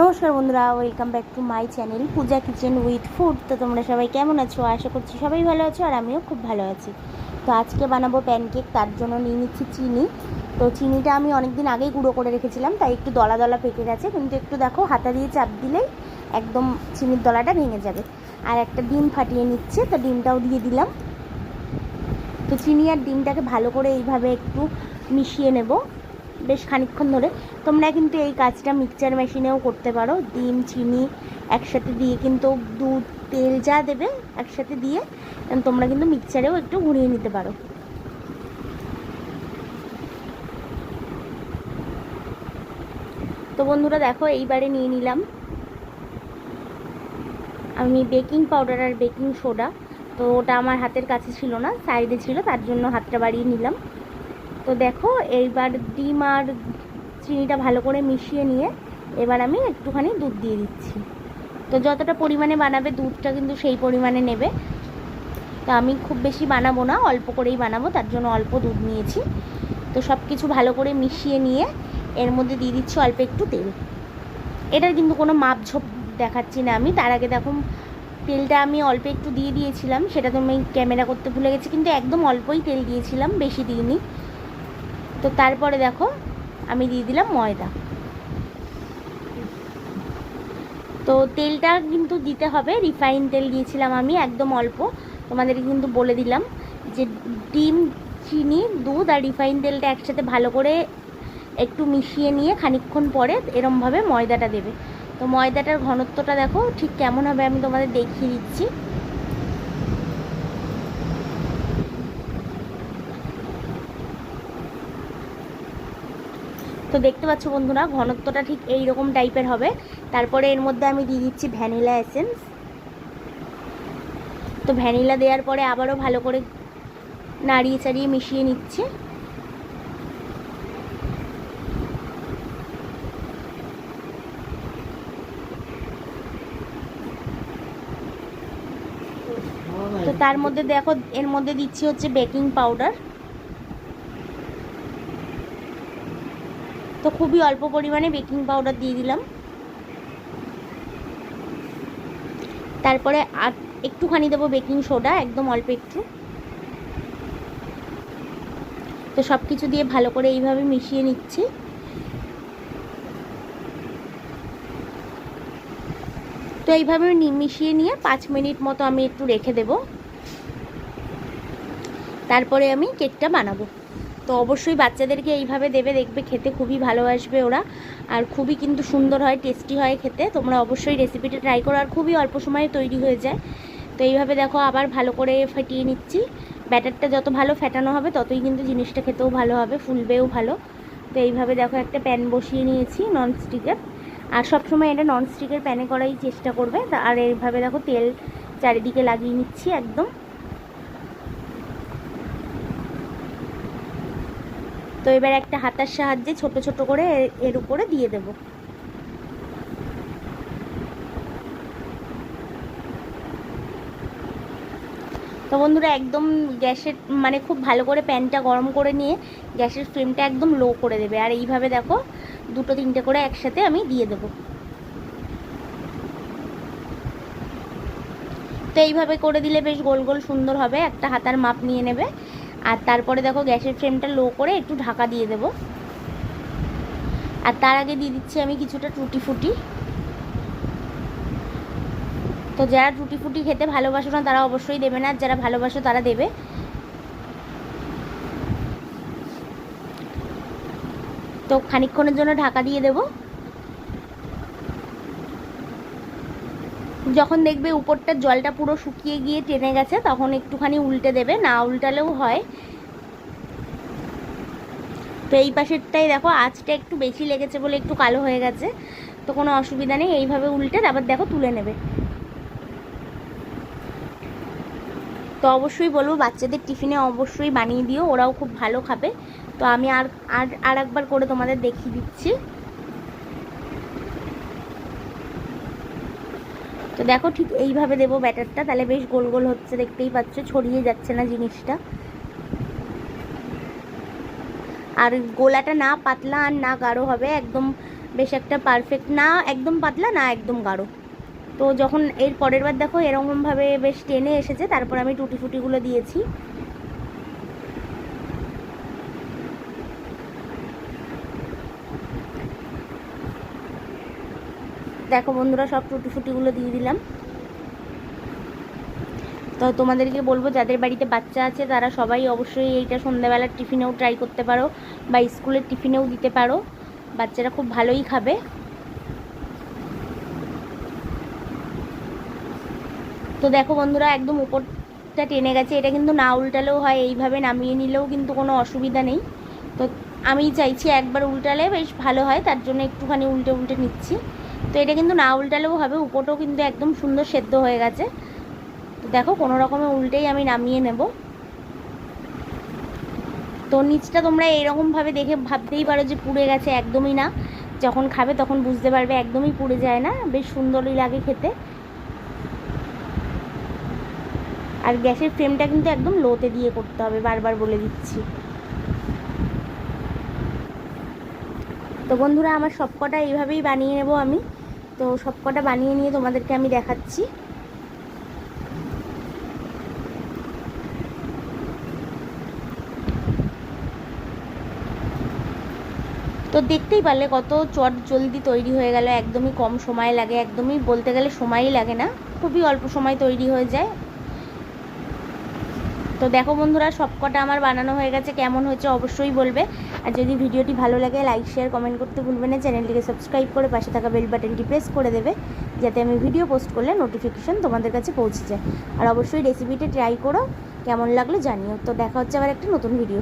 নমস্কার বন্ধুরা welcome back to my channel Puja kitchen with food তো তোমরা সবাই কেমন আছো? আশা করছি সবাই ভালো আছো আর আমিও খুব ভালো আছি। তো আজকে বানাবো প্যানকেক তার জন্য নিয়ে নিচ্ছি চিনি। তো চিনিটা আমি অনেক দিন আগেই গুঁড়ো করে রেখেছিলাম, তাই একটু দলা দলা পেকে গেছে। কিন্তু একটু দেখো, হাতা দিয়ে চাপ দিলেই একদম চিনির দলাটা ভেঙে যাবে। আর একটা ডিম ফাটিয়ে নিচ্ছে, তো ডিমটাও দিয়ে দিলাম। তো চিনি আর ডিমটাকে ভালো করে এইভাবে একটু মিশিয়ে নেব। বেশ খানিকক্ষণ ধরে। তোমরা কিন্তু এই কাজটা মিক্সচার মেশিনেও করতে পারো। ডিম, চিনি একসাথে দিয়ে কিন্তু দুধ, তেল যা দেবে একসাথে দিয়ে তোমরা কিন্তু মিক্সচারেও একটু ঘুরিয়ে নিতে পারো। তো বন্ধুরা, দেখো, এইবারে নিয়ে নিলাম। আমি বেকিং পাউডার আর বেকিং সোডা তো ওটা আমার হাতের কাছে ছিল না সাইডে ছিল, তার জন্য হাতটা বাড়িয়ে নিলাম। তো দেখো, এইবার ডিম আর চিনিটা ভালো করে মিশিয়ে নিয়ে এবার আমি একটুখানি দুধ দিয়ে দিচ্ছি। তো যতটা পরিমাণে বানাবে দুধটা কিন্তু সেই পরিমাণে নেবে। তো আমি খুব বেশি বানাবো না, অল্প করেই বানাবো, তার জন্য অল্প দুধ নিয়েছি। তো সব কিছু ভালো করে মিশিয়ে নিয়ে এর মধ্যে দিয়ে দিচ্ছি অল্প একটু তেল। এটার কিন্তু কোনো মাপ ঝোপ দেখাচ্ছি না আমি, তার আগে দেখো তেলটা আমি অল্প একটু দিয়ে দিয়েছিলাম, সেটা তো আমি ক্যামেরা করতে ভুলে গেছি, কিন্তু একদম অল্পই তেল দিয়েছিলাম, বেশি দিইনি। তো তারপরে দেখো, আমি দিয়ে দিলাম ময়দা। তো তেলটা কিন্তু দিতে হবে রিফাইন তেল দিয়েছিলাম আমি একদম অল্প। তোমাদেরকে কিন্তু বলে দিলাম যে ডিম, চিনি, দুধ আর রিফাইন তেলটা একসাথে ভালো করে একটু মিশিয়ে নিয়ে খানিকক্ষণ পরে এরমভাবে ময়দাটা দেবে। তো ময়দাটার ঘনত্বটা দেখো ঠিক কেমন হবে আমি তোমাদের দেখিয়ে দিচ্ছি। তো দেখতে পাচ্ছ বন্ধুরা, ঘনত্বটা ঠিক এই রকম টাইপের হবে। তারপরে এর মধ্যে আমি দিয়ে দিচ্ছি ভ্যানিলা এসেন্স তো ভ্যানিলা দেওয়ার পরে আবারও ভালো করে নাড়িয়ে চাড়িয়ে মিশিয়ে নিচ্ছে। তো তার মধ্যে দেখো, এর মধ্যে দিচ্ছি হচ্ছে বেকিং পাউডার তো খুবই অল্প পরিমাণে বেকিং পাউডার দিয়ে দিলাম। তারপরে আর একটুখানি দেবো বেকিং সোডা, একদম অল্প একটু। তো সব কিছু দিয়ে ভালো করে এইভাবে মিশিয়ে নিচ্ছি। তো এইভাবে মিশিয়ে নিয়ে পাঁচ মিনিট মতো আমি একটু রেখে দেব। তারপরে আমি কেকটা বানাবো। তো অবশ্যই বাচ্চাদেরকে এইভাবে দেবে, দেখবে খেতে খুবই ভালোবাসবে ওরা। আর খুবই কিন্তু সুন্দর হয় টেস্টি হয় খেতে। তোমরা অবশ্যই রেসিপিটা ট্রাই করো। আর খুবই অল্প সময়ে তৈরি হয়ে যায়। তো এইভাবে দেখো আবার ভালো করে ফাটিয়ে নিচ্ছি। ব্যাটারটা যত ভালো ফেটানো হবে, ততই কিন্তু জিনিসটা খেতেও ভালো হবে, ফুলবেও ভালো। তো এইভাবে দেখো একটা প্যান বসিয়ে নিয়েছি ননস্টিকের আর সবসময় এটা ননস্টিকের প্যানে করাই চেষ্টা করবে। আর এইভাবে দেখো তেল চারিদিকে লাগিয়ে নিচ্ছি একদম। তো এবার একটা হাতার সাহায্যে ছোট ছোট করে এর উপরে দিয়ে দেব। তো বন্ধুরা, একদম গ্যাসের মানে খুব ভালো করে প্যানটা গরম করে নিয়ে গ্যাসের ফ্লেমটা একদম লো করে দেবে। আর এইভাবে দেখো, দুটো তিনটে করে একসাথে আমি দিয়ে দেবো। তো এইভাবে করে দিলে বেশ গোল গোল সুন্দর হবে। একটা হাতার মাপ নিয়ে নেবে। আর তারপরে দেখো গ্যাসের ফ্লেমটা লো করে একটু ঢাকা দিয়ে দেব। আর তার আগে দিয়ে দিচ্ছি আমি কিছুটা টুটি ফুটি। তো যারা টুটি ফুটি খেতে ভালোবাসো না, তারা অবশ্যই দেবে না যারা ভালোবাসো তারা দেবে। তো খানিকক্ষণের জন্য ঢাকা দিয়ে দেব। যখন দেখবে উপরটার জলটা পুরো শুকিয়ে গিয়ে টেনে গেছে, তখন একটুখানি উল্টে দেবে, না উল্টালেও হয়। তো এই পাশেরটাই দেখো, আঁচটা একটু বেশি লেগেছে বলে একটু কালো হয়ে গেছে, তো কোনো অসুবিধা নেই, এইভাবে উল্টে, তারপর দেখো তুলে নেবে। তো অবশ্যই বলব, বাচ্চাদের টিফিনে অবশ্যই বানিয়ে দিও, ওরাও খুব ভালো খাবে। তো আমি আর আর আর একবার করে তোমাদের দেখিয়ে দিচ্ছি। তো দেখো ঠিক এইভাবে দেবো ব্যাটারটা। তাহলে বেশ গোল গোল হচ্ছে, দেখতেই পাচ্ছ, ছড়িয়ে যাচ্ছে না জিনিসটা। আর গোলাটা না পাতলা আর না গাঢ় হবে, একদম বেশ একটা পারফেক্ট না একদম পাতলা, না একদম গাঢ়। তো যখন এর পরের বার দেখো এরকমভাবে বেশ টেনে এসেছে, তারপর আমি টুটি ফুটিগুলো দিয়েছি। দেখো বন্ধুরা, সব টুটি ফুটিগুলো দিয়ে দিলাম। তো তোমাদেরকে বলব, যাদের বাড়িতে বাচ্চা আছে, তারা সবাই অবশ্যই এইটা সন্ধ্যাবেলার টিফিনেও ট্রাই করতে পারো, বা স্কুলের টিফিনেও দিতে পারো। বাচ্চারা খুব ভালোই খাবে। তো দেখো বন্ধুরা, একদম উপরটা টেনে গেছে। এটা কিন্তু না উল্টালেও হয়, এইভাবে নামিয়ে নিলেও কিন্তু কোনো অসুবিধা নেই। তো আমি চাইছি একবার উল্টালে বেশ ভালো হয়, তার জন্য একটুখানি উল্টে উল্টে নিচ্ছি। তো এটা কিন্তু না উল্টালেও হবে, উপরটাও কিন্তু একদম সুন্দর সেদ্ধ হয়ে গেছে। তো দেখো, কোনো রকমে উল্টেই আমি নামিয়ে নেব। তো নিচটা তোমরা এরকমভাবে দেখে ভাবতেই পারো যে পুড়ে গেছে একদমই না। যখন খাবে তখন বুঝতে পারবে একদমই পুড়ে যায় না, বেশ সুন্দরই লাগে খেতে। আর গ্যাসের ফ্লেমটা কিন্তু একদম লোতে দিয়ে করতে হবে, বারবার বলে দিচ্ছি। তো বন্ধুরা, আমার সবকটা এইভাবেই বানিয়ে নেব আমি। তো সব কটা বানিয়ে নিয়ে তোমাদেরকে আমি দেখাচ্ছি। তো দেখতেই পারলে কত চট জলদি তৈরি হয়ে গেল, একদমই কম সময় লাগে, একদমই বলতে গেলে সময়ই লাগে না, খুবই অল্প সময় তৈরি হয়ে যায়। তো দেখো বন্ধুরা, সবকটা আমার বানানো হয়ে গেছে। কেমন হয়েছে অবশ্যই বলবে। আর যদি ভিডিওটি ভালো লাগে লাইক শেয়ার কমেন্ট করতে ভুলবে না। চ্যানেলটিকে সাবস্ক্রাইব করে পাশে থাকা বেল বাটনটি প্রেস করে দেবে, যাতে আমি ভিডিও পোস্ট করলে নোটিফিকেশান তোমাদের কাছে পৌঁছে যায়। আর অবশ্যই রেসিপিটা ট্রাই করো। কেমন লাগল জানিও। তো দেখা হচ্ছে আবার একটা নতুন ভিডিও